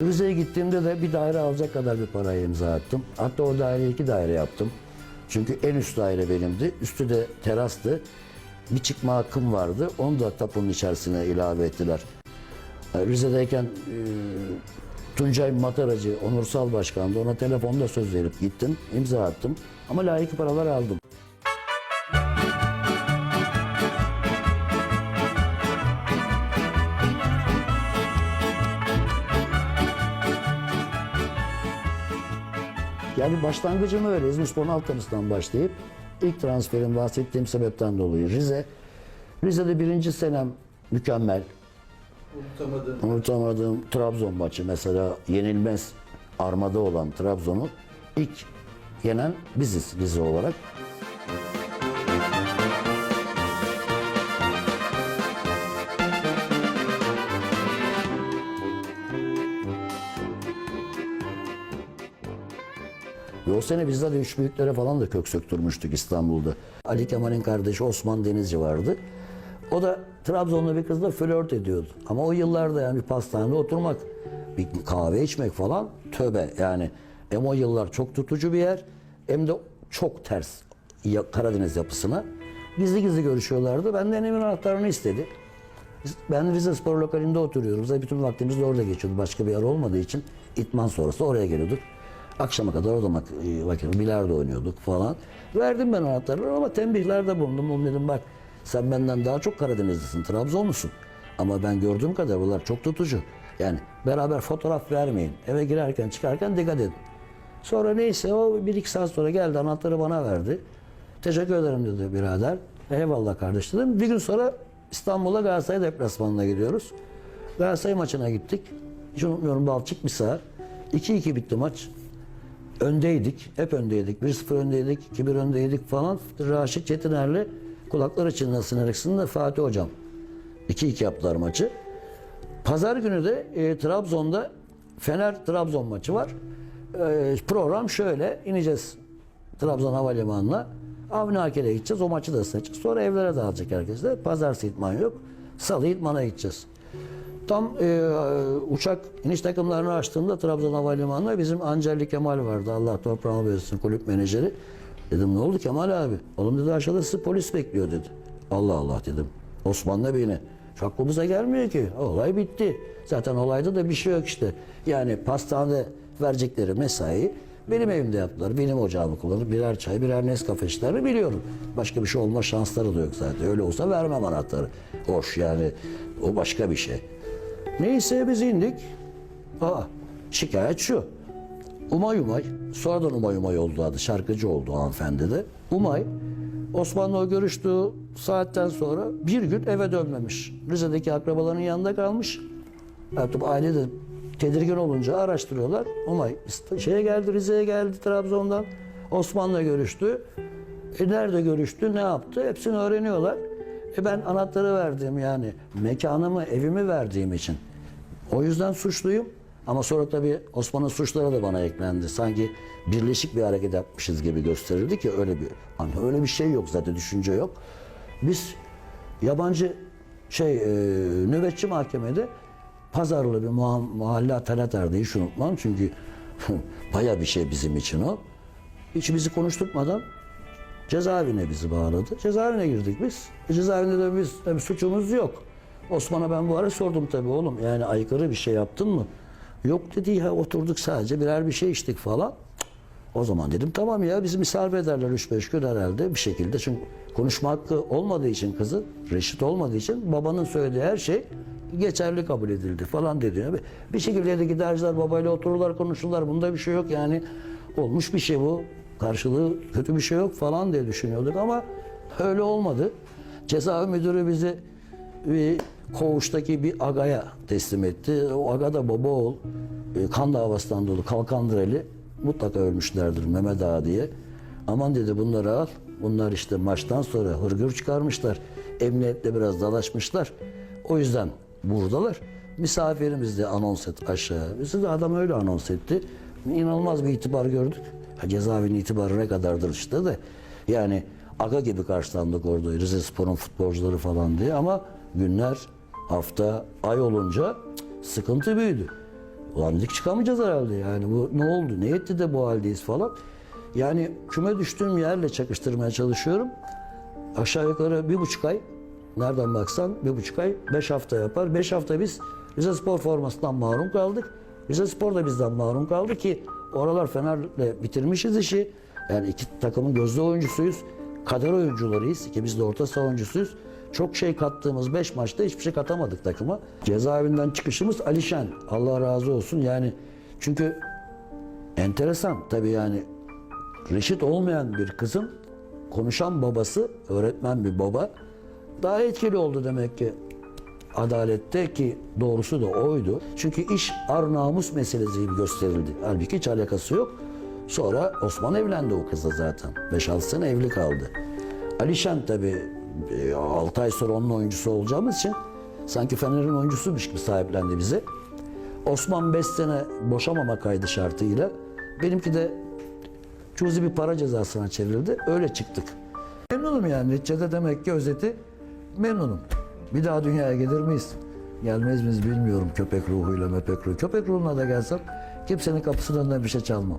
Rize'ye gittiğimde de bir daire alacak kadar bir parayı imza attım. Hatta o daireyi iki daire yaptım. Çünkü en üst daire benimdi. Üstü de terastı. Bir çıkma hakkım vardı. Onu da tapunun içerisine ilave ettiler. Ee, Rize'deyken e, Tuncay Mataracı, onursal başkandı. Ona telefonda söz verip gittim, imza attım. Ama layık paralar aldım. Yani başlangıcım öyle. İzmirspor'un alt tanısından başlayıp ilk transferim bahsettiğim sebepten dolayı Rize. Rize'de birinci senem mükemmel. Unutamadığım. Unutamadığım Trabzon maçı mesela yenilmez armada olan Trabzon'u ilk yenen biziz Rize olarak. Ve o sene bizler de üç büyüklere falan da kök söktürmüştük İstanbul'da. Ali Kemal'in kardeşi Osman Denizci vardı. O da Trabzonlu bir kızla flört ediyordu. Ama o yıllarda yani bir pastanede oturmak, bir kahve içmek falan tövbe yani. Hem o yıllar çok tutucu bir yer hem de çok ters Karadeniz yapısına. Gizli gizli görüşüyorlardı. Benden evin anahtarını istedi. Biz- Ben Rize Spor lokalinde oturuyorum. Zaten bütün vaktimiz de orada geçiyordu. Başka bir yer olmadığı için itman sonrası oraya geliyorduk. Akşama kadar orada mak- e, vakit bilardo oynuyorduk falan. Verdim ben anahtarları ama tembihlerde bulundum. Oğlum dedim bak sen benden daha çok Karadenizlisin, Trabzonlusun. Ama ben gördüğüm kadar bunlar çok tutucu. Yani beraber fotoğraf vermeyin. Eve girerken çıkarken dikkat edin. Sonra neyse o bir iki saat sonra geldi anahtarı bana verdi. Teşekkür ederim dedi birader. Eyvallah kardeş dedim. Bir gün sonra İstanbul'a Galatasaray deplasmanına gidiyoruz. Galatasaray maçına gittik. Hiç unutmuyorum Balçık bir saha. 2-2 bitti maç. Öndeydik. Hep öndeydik. 1-0 öndeydik. 2-1 öndeydik falan. Raşit Çetiner'le kulakları çınlasın arasında Fatih Hocam. 2-2 yaptılar maçı. Pazar günü de e, Trabzon'da Fener Trabzon maçı var. E, program şöyle ineceğiz Trabzon Havalimanı'na. Avni Aker'e gideceğiz. O maçı da seyredeceğiz. Sonra evlere dağılacak herkesler. Pazartesi idman yok. Salı idmana gideceğiz. Tam e, uçak iniş takımlarını açtığımda Trabzon Havalimanı'na bizim Ancelli Kemal vardı. Allah toprağını versin kulüp menajeri. Dedim ne oldu Kemal abi? Oğlum dedi aşağıda sizi polis bekliyor dedi. Allah Allah dedim. Osmanlı Bey'ine. Aklımıza gelmiyor ki. Olay bitti. Zaten olayda da bir şey yok işte. Yani pastanede verecekleri mesai benim evimde yaptılar. Benim ocağımı kullanıp birer çay, birer Nescafe içtiklerini biliyorum. Başka bir şey olma şansları da yok zaten. Öyle olsa vermem anahtarı. Hoş yani o başka bir şey. Neyse biz indik. Aa, şikayet şu. Umay Umay, sonradan Umay Umay oldu adı, şarkıcı oldu hanımefendi de. Umay, Osman'la görüştüğü saatten sonra bir gün eve dönmemiş. Rize'deki akrabalarının yanında kalmış. Artık aile de tedirgin olunca araştırıyorlar. Umay şeye geldi, Rize'ye geldi Trabzon'dan. Osman'la görüştü. E nerede görüştü, ne yaptı? Hepsini öğreniyorlar. E ben anahtarı verdim yani. Mekanımı, evimi verdiğim için. O yüzden suçluyum. Ama sonra tabii Osman'ın suçları da bana eklendi. Sanki birleşik bir hareket yapmışız gibi gösterildi ki öyle bir hani öyle bir şey yok zaten düşünce yok. Biz yabancı şey e, nöbetçi mahkemede pazarlı bir muha- mahalle atanatardı hiç unutmam çünkü baya bir şey bizim için o. Hiç bizi konuşturmadan cezaevine bizi bağladı. Cezaevine girdik biz. E, cezaevinde de biz tabii suçumuz yok. Osman'a ben bu ara sordum tabii oğlum yani aykırı bir şey yaptın mı? Yok dedi ya oturduk sadece birer bir şey içtik falan. O zaman dedim tamam ya bizi misafir ederler 3-5 gün herhalde bir şekilde. Çünkü konuşma hakkı olmadığı için kızı, reşit olmadığı için babanın söylediği her şey geçerli kabul edildi falan dedi. Bir şekilde de giderler babayla otururlar konuşurlar. Bunda bir şey yok yani olmuş bir şey bu. Karşılığı kötü bir şey yok falan diye düşünüyorduk ama öyle olmadı. Cezaevi müdürü bizi bir koğuştaki bir agaya teslim etti. O aga da baba oğul e, kan davasından dolu Kalkandıreli mutlaka ölmüşlerdir Mehmet Ağa diye. Aman dedi bunları al. Bunlar işte maçtan sonra hırgür çıkarmışlar. Emniyetle biraz dalaşmışlar. O yüzden buradalar. Misafirimiz de anons et aşağı. Bizi de adam öyle anons etti. İnanılmaz bir itibar gördük. Ha, cezaevinin itibarı ne kadardır işte de. Yani aga gibi karşılandık orada Rize Spor'un futbolcuları falan diye ama günler, hafta, ay olunca sıkıntı büyüdü. Ulan dedik çıkamayacağız herhalde yani bu ne oldu ne etti de bu haldeyiz falan. Yani küme düştüğüm yerle çakıştırmaya çalışıyorum. Aşağı yukarı bir buçuk ay nereden baksan bir buçuk ay beş hafta yapar. Beş hafta biz Rize Spor formasından mahrum kaldık. Rize Spor da bizden mahrum kaldı ki oralar Fener'le bitirmişiz işi. Yani iki takımın gözde oyuncusuyuz. Kader oyuncularıyız. İkimiz de orta saha oyuncusuyuz. Çok şey kattığımız 5 maçta hiçbir şey katamadık takıma. Cezaevinden çıkışımız Alişen. Allah razı olsun. Yani çünkü enteresan tabii yani reşit olmayan bir kızın konuşan babası, öğretmen bir baba daha etkili oldu demek ki adalette ki doğrusu da oydu. Çünkü iş ar namus meselesi gibi gösterildi. Halbuki hiç alakası yok. Sonra Osman evlendi o kızla zaten. 5-6 sene evli kaldı. Alişan tabii 6 ay sonra onun oyuncusu olacağımız için sanki Fener'in oyuncusuymuş gibi sahiplendi bizi. Osman 5 sene boşamama kaydı şartıyla. Benimki de cüzi bir para cezasına çevrildi. Öyle çıktık. Memnunum yani. Neticede demek ki özeti memnunum. Bir daha dünyaya gelir miyiz? Gelmez miyiz bilmiyorum köpek ruhuyla mepek ruhu. Köpek ruhuna da gelsem kimsenin kapısının önünden bir şey çalmam.